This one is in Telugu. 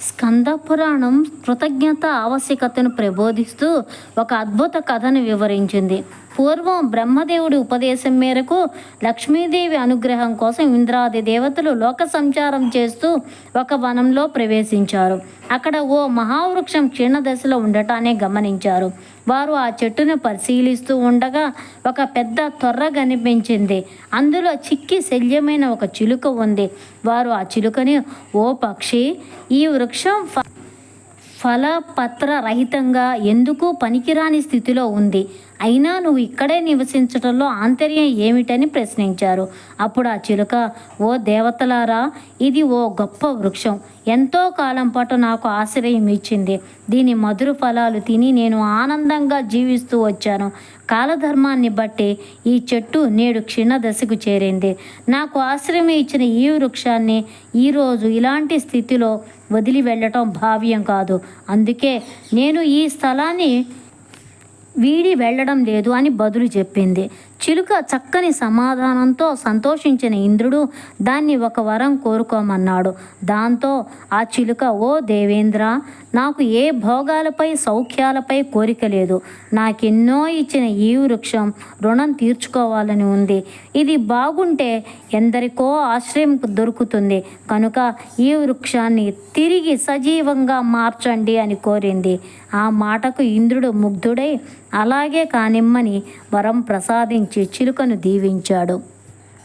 స్కంద పురాణం కృతజ్ఞత ఆవశ్యకతను ప్రబోధిస్తూ ఒక అద్భుత కథను వివరించింది. పూర్వం బ్రహ్మదేవుడి ఉపదేశం మేరకు లక్ష్మీదేవి అనుగ్రహం కోసం ఇంద్రాది దేవతలు లోక సంచారం చేస్తూ ఒక వనంలో ప్రవేశించారు. అక్కడ ఓ మహావృక్షం క్షీణ దశలో ఉండటాన్ని గమనించారు. వారు ఆ చెట్టును పరిశీలిస్తూ ఉండగా ఒక పెద్ద తొర్ర కనిపించింది. అందులో చిక్కి శల్యమైన ఒక చిలుక ఉంది. వారు ఆ చిలుకని ఓ పక్షి ఈ వృక్షం ఫలపత్ర రహితంగా ఎందుకు పనికిరాని స్థితిలో ఉంది? అయినా నువ్వు ఇక్కడే నివసించడంలో ఆంతర్యం ఏమిటని ప్రశ్నించారు. అప్పుడు ఆ చిలుక ఓ దేవతలారా ఇది ఓ గొప్ప వృక్షం. ఎంతో కాలం పాటు నాకు ఆశ్రయం ఇచ్చింది. దీని మధుర ఫలాలు తిని నేను ఆనందంగా జీవిస్తూ వచ్చాను. కాలధర్మాన్ని బట్టి ఈ చెట్టు నేడు క్షీణ దశకు చేరింది. నాకు ఆశ్రయం ఇచ్చిన ఈ వృక్షాన్ని ఈరోజు ఇలాంటి స్థితిలో వదిలి వెళ్ళటం భావ్యం కాదు. అందుకే నేను ఈ స్థలాన్ని వీడి వెళ్ళడం లేదు అని బదులు చెప్పింది. చిలుక చక్కని సమాధానంతో సంతోషించిన ఇంద్రుడు దాన్ని ఒక వరం కోరుకోమన్నాడు. దాంతో ఆ చిలుక ఓ దేవేంద్ర నాకు ఏ భోగాలపై సౌఖ్యాలపై కోరిక లేదు. నాకెన్నో ఇచ్చిన ఈ వృక్షం రుణం తీర్చుకోవాలని ఉంది. ఇది బాగుంటే ఎందరికో ఆశ్రయం దొరుకుతుంది. కనుక ఈ వృక్షాన్ని తిరిగి సజీవంగా మార్చండి అని కోరింది. ఆ మాటకు ఇంద్రుడు ముగ్ధుడై అలాగే కానిమ్మని వరం ప్రసాదించి చిలుకను దీవించాడు.